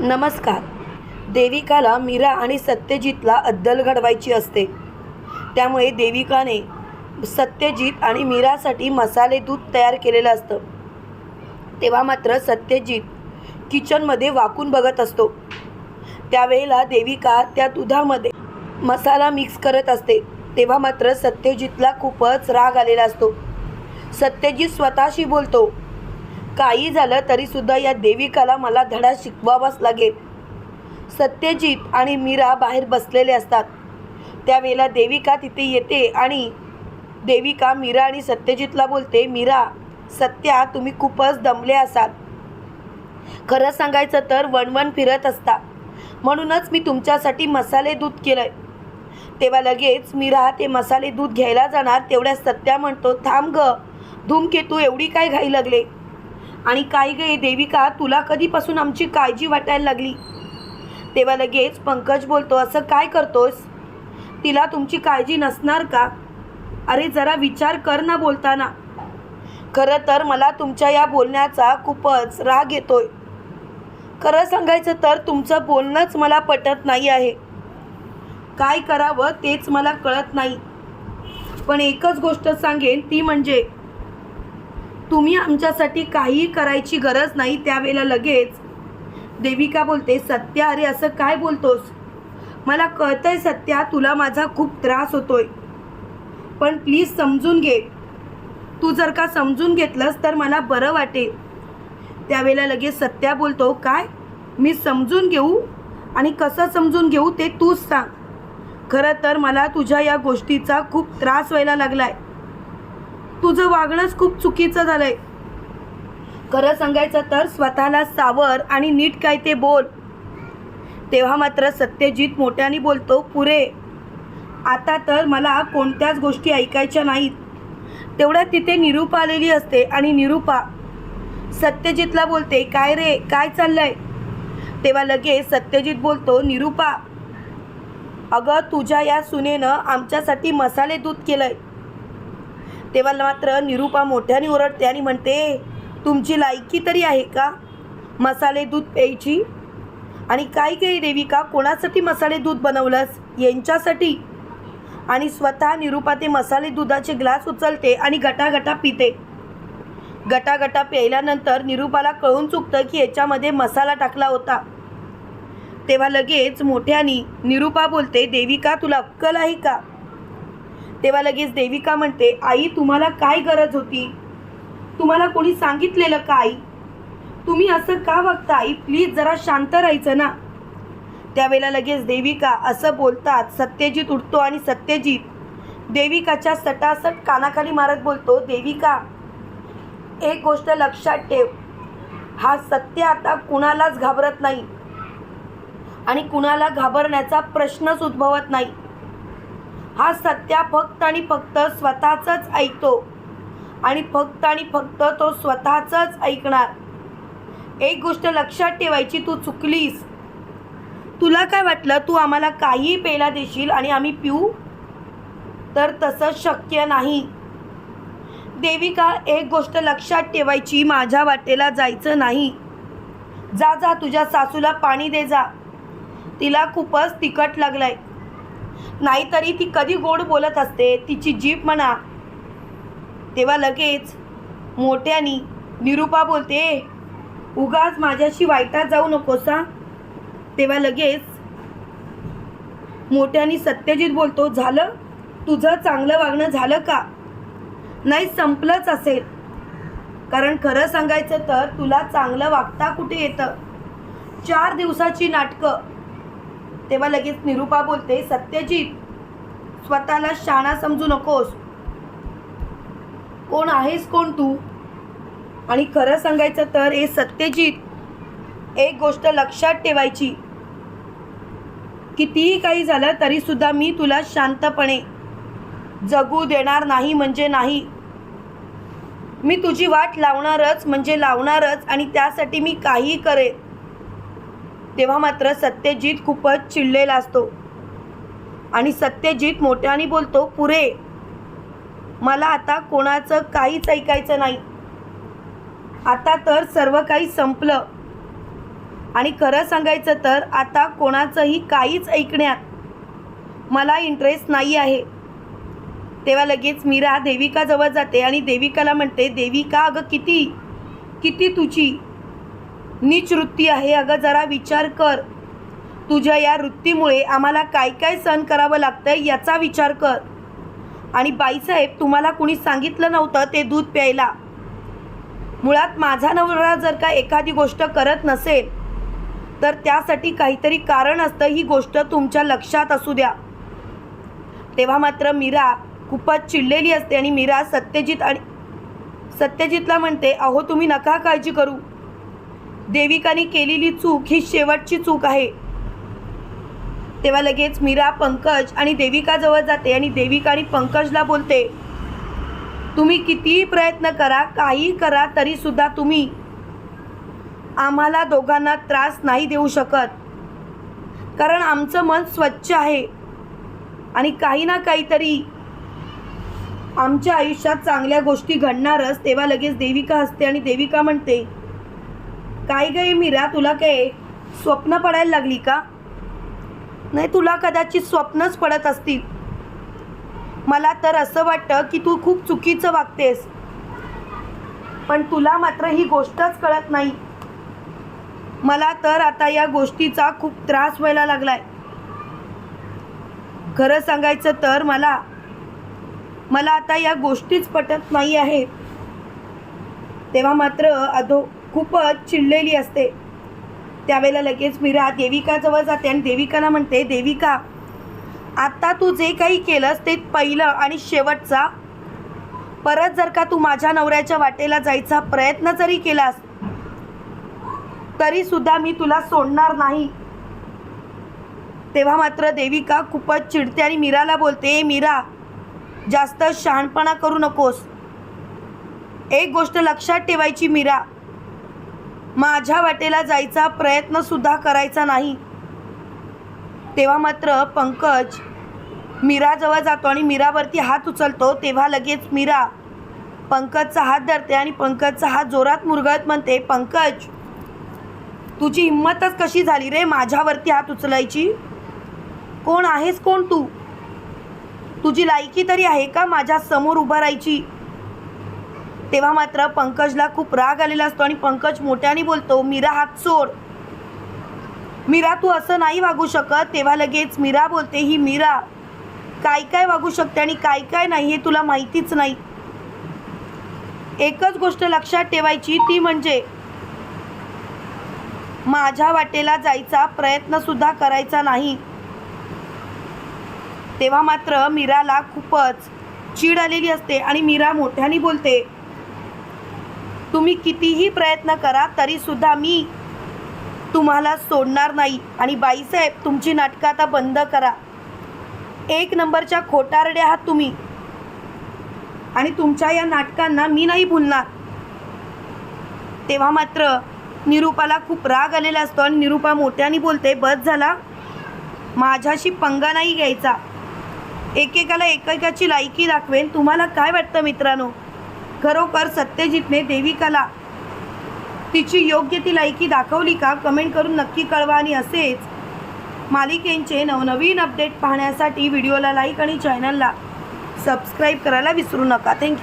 नमस्कार. देविकाला मीरा आणि सत्यजितला अद्दल घडवायची असते. त्यामुळे देविकाने सत्यजित आणि मीरासाठी मसाले दूध तयार केलेलं असतं. तेव्हा मात्र सत्यजित किचनमध्ये वाकून बघत असतो. त्यावेळेला देविका त्या दुधामध्ये मसाला मिक्स करत असते. तेव्हा मात्र सत्यजितला खूपच राग आलेला असतो. सत्यजित स्वतःशी बोलतो काही झालं तरीसुद्धा या देविकाला मला धडा शिकवावाच लागेल. सत्यजित आणि मीरा बाहेर बसलेले असतात. त्यावेळेला देविका तिथे येते आणि देविका मीरा आणि सत्यजितला बोलते मीरा सत्या तुम्ही खूपच दमले असाल. खरं सांगायचं तर वणवण फिरत असता. म्हणूनच मी तुमच्यासाठी मसाले दूध केलंय. तेव्हा लगेच मीरा ते मसाले दूध घ्यायला जाणार तेवढ्या सत्या म्हणतो थांब ग धूमकेतू एवढी काय घाई लागले? आणि काय गे देविका तुला कधीपासून आमची काळजी वाटायला लागली? तेव्हा लगेच पंकज बोलतो असं काय करतोस तिला तुमची काळजी नसणार का? अरे जरा विचार कर ना बोलताना. खरं तर मला तुमच्या या बोलण्याचा खूपच राग येतोय. खरं सांगायचं तर तुमचं बोलणंच मला पटत नाही आहे. काय करावं तेच मला कळत नाही. पण एकच गोष्ट सांगेन ती म्हणजे तुम्ही आमच्यासाठी काहीही करायची गरज नाही त्यावेळेला लगेच. देविका बोलते सत्या अरे असं काय बोलतोस? मला कळतंय सत्या तुला माझा खूप त्रास होतोय. पण प्लीज समजून घे. तू जर का समजून घेतलंस तर मला बरं वाटेल. त्यावेळेला लगेच सत्या बोलतो काय? मी समजून घेऊ? आणि कसं समजून घेऊ ते तूच सांग. खरं तर मला तुझ्या या गोष्टीचा खूप त्रास व्हायला लागलाय. तुझं वागणंच खूप चुकीचं झालंय. खरं सांगायचं तर स्वतःला सावर आणि नीट काय ते बोल. तेव्हा मात्र सत्यजित मोठ्याने बोलतो पुरे आता तर मला कोणत्याच गोष्टी ऐकायच्या नाहीत. तेवढ्यात तिथे निरूपा आलेली असते आणि निरूपा सत्यजितला बोलते काय रे काय चाललंय? तेव्हा लगेच सत्यजित बोलतो निरूपा अगं तुझ्या या सुनेनं आमच्यासाठी मसाले दूध केलंय. तेव्हा मात्र निरूपा मोठ्याने ओरडते आणि म्हणते तुमची लायकी तरी आहे का मसाले दूध प्यायची? आणि काय काही देविका कोणासाठी मसाले दूध बनवलंस? यांच्यासाठी? आणि स्वतः निरूपा ते मसाले दुधाचे ग्लास उचलते आणि गटागटा पिते. गटागटा प्यायल्यानंतर निरूपाला कळून चुकतं की याच्यामध्ये मसाला टाकला होता. तेव्हा लगेच मोठ्यानी निरूपा बोलते देविका तुला अक्कल आहे का? तेव्हा लगेच देविका म्हणते आई तुम्हाला काय गरज होती? तुम्हाला कोणी सांगितलेलं का आई तुम्ही असं का बघता? आई प्लीज जरा शांत राहायचं ना. त्यावेळेला लगेच देविका असं बोलतात सत्यजित उठतो आणि सत्यजित देविकाच्या सटासट कानाखाली मारत बोलतो देविका एक गोष्ट लक्षात ठेव. हा सत्य आता कुणालाच घाबरत नाही आणि कुणाला घाबरण्याचा प्रश्नच उद्भवत नाही. हा सत्या फक्त आणि फक्त स्वतःचंच ऐकतो. आणि फक्त आणि फक्त तो स्वतःचंच ऐकणार. एक गोष्ट लक्षात ठेवायची तू चुकलीस. तुला काय वाटलं? तू आम्हाला काही प्यायला देशील आणि आम्ही पिऊ? तर तसं शक्य नाही. देविका एक गोष्ट लक्षात ठेवायची माझ्या वाटेला जायचं नाही. जा जा तुझ्या सासूला पाणी दे जा. तिला खूपच तिखट लागलंय. नाहीतरी ती कधी गोड बोलत असते तिची जीभ म्हणा. तेव्हा लगेच मोठ्यानी निरूपा बोलते उगाच माझ्याशी वाईटात जाऊ नकोसा तेव्हा लगेच मोठ्यानी सत्यजित बोलतो झालं? तुझं चांगलं वागणं झालं का? नाही संपलंच असेल. कारण खरं सांगायचं तर तुला चांगलं वागता कुठे येतं? चार दिवसाची नाटकं तेव्हा लगेच निरूपा बोलते सत्यजित स्वतःला शाणा समजू नकोस. कोण आहेस कोण तू? आणि खरं सांगायचं तर हे सत्यजित एक गोष्ट लक्षात ठेवायची. कितीही काही झालं तरी सुद्धा मी तुला शांतपणे जगू देणार नाही म्हणजे नाही. मी तुझी वाट लावणारच म्हणजे लावणारच आणि त्यासाठी मी काहीही करेन. तेव्हा मात्र सत्यजित खूपच चिडलेला असतो. आणि सत्यजित मोठ्याने बोलतो पुरे मला आता कोणाचं काहीच ऐकायचं नाही. आता तर सर्व काही संपलं. आणि खरं सांगायचं तर आता कोणाचंही काहीच ऐकण्यात मला इंटरेस्ट नाही आहे. तेव्हा लगेच मीरा देविकाजवळ जाते आणि देविकाला म्हणते देविका अगं किती किती तुझी नीच वृत्ती आहे. अगं जरा विचार कर. तुझ्या या वृत्तीमुळे आम्हाला काय काय सहन करावं लागतंय याचा विचार कर. आणि बाईसाहेब तुम्हाला कुणी सांगितलं नव्हतं ते दूध प्यायला? मुळात माझा नवरा जर का एखादी गोष्ट करत नसेल तर त्यासाठी काहीतरी कारण असतं ही गोष्ट तुमच्या लक्षात असू द्या. तेव्हा मात्र मीरा खूपच चिडलेली असते आणि मीरा सत्यजित आणि सत्यजितला म्हणते अहो तुम्ही नका काळजी करू. देविकाने केलेली चूक ही शेवटची चूक आहे. तेव्हा लगेच मीरा पंकज आणि देविकाजवळ जाते आणि देविका आणि पंकजला बोलते तुम्ही कितीही प्रयत्न करा काही करा तरी सुद्धा तुम्ही आम्हाला दोघांना त्रास नाही देऊ शकत. कारण आमचं मन स्वच्छ आहे आणि काही ना काहीतरी आमच्या आयुष्यात चांगल्या गोष्टी घडणारच. तेव्हा लगेच देविका असते आणि देविका म्हणते काय गे मीरा? तुला काय स्वप्न पडायला लागली का? नाही तुला कदाचित स्वप्नच पडत असतील. मला तर असं वाटतं की तू खूप चुकीचं वागतेस. पण तुला मात्र ही गोष्टच कळत नाही. मला तर आता या गोष्टीचा खूप त्रास व्हायला लागलाय. खरं सांगायचं तर मला मला आता या गोष्टीच पटत नाही आहे. तेव्हा मात्र अधो खूपच चिडलेली असते. त्यावेळेला लगेच मीरा देविकाजवळ जाते आणि देविकाला म्हणते देविका आत्ता तू जे काही केलंस ते पहिलं आणि शेवटचा. परत जर का तू माझ्या नवऱ्याच्या वाटेला जायचा प्रयत्न जरी केलास तरी सुद्धा मी तुला सोडणार नाही. तेव्हा मात्र देविका खूपच चिडते आणि मीराला बोलते मीरा जास्त शहाणपणा करू नकोस. एक गोष्ट लक्षात ठेवायची मीरा माझ्या वाटेला जायचा प्रयत्नसुद्धा करायचा नाही. तेव्हा मात्र पंकज मीराजवळ जातो आणि मीरावरती हात उचलतो. तेव्हा लगेच मीरा पंकजचा हात धरते आणि पंकजचा हात जोरात मुरगळत म्हणते पंकज तुझी हिंमतच कशी झाली रे माझ्यावरती हात उचलायची? कोण आहेस? कोण तू? तुझी लायकी तरी आहे का माझ्यासमोर उभं राहायची? तेव्हा मात्र पंकजला खूप राग आलेला असतो आणि पंकज मोठ्याने बोलतो मीरा हात सोड. मीरा तू असं नाही वागू शकत. तेव्हा लगेच मीरा बोलते ही मीरा काय काय वागू शकते आणि काय काय नाही हे तुला माहितीच नाही. एकच गोष्ट लक्षात ठेवायची ती म्हणजे माझ्या वाटेला जायचा प्रयत्न सुद्धा करायचा नाही. तेव्हा मात्र मीराला खूपच चीड आलेली असते आणि मीरा मोठ्याने बोलते तुम्ही कितीही प्रयत्न करा तरी सुद्धा मी तुम्हाला सोडणार नाही. आणि बाईसाहेब तुमची नाटकं आता बंद करा. एक नंबरच्या खोटारड्या आहात तुम्ही. आणि तुमच्या या नाटकांना मी नाही भुलणार. तेव्हा मात्र निरूपाला खूप राग आलेला असतो आणि निरूपा मोठ्याने बोलते बस झाला. माझ्याशी पंगा नाही घ्यायचा. एकेकाला एकेकाची लायकी दाखवेन. तुम्हाला काय वाटतं मित्रांनो? खरोखर सत्यजितने देविकाला तिची योग्य ती लायकी दाखवली का? कमेंट करून नक्की कळवा. आणि असेच मालिकेंचे नवनवीन अपडेट पाहण्यासाठी व्हिडिओला लाईक आणि चॅनलला सबस्क्राईब करायला विसरू नका. थँक्यू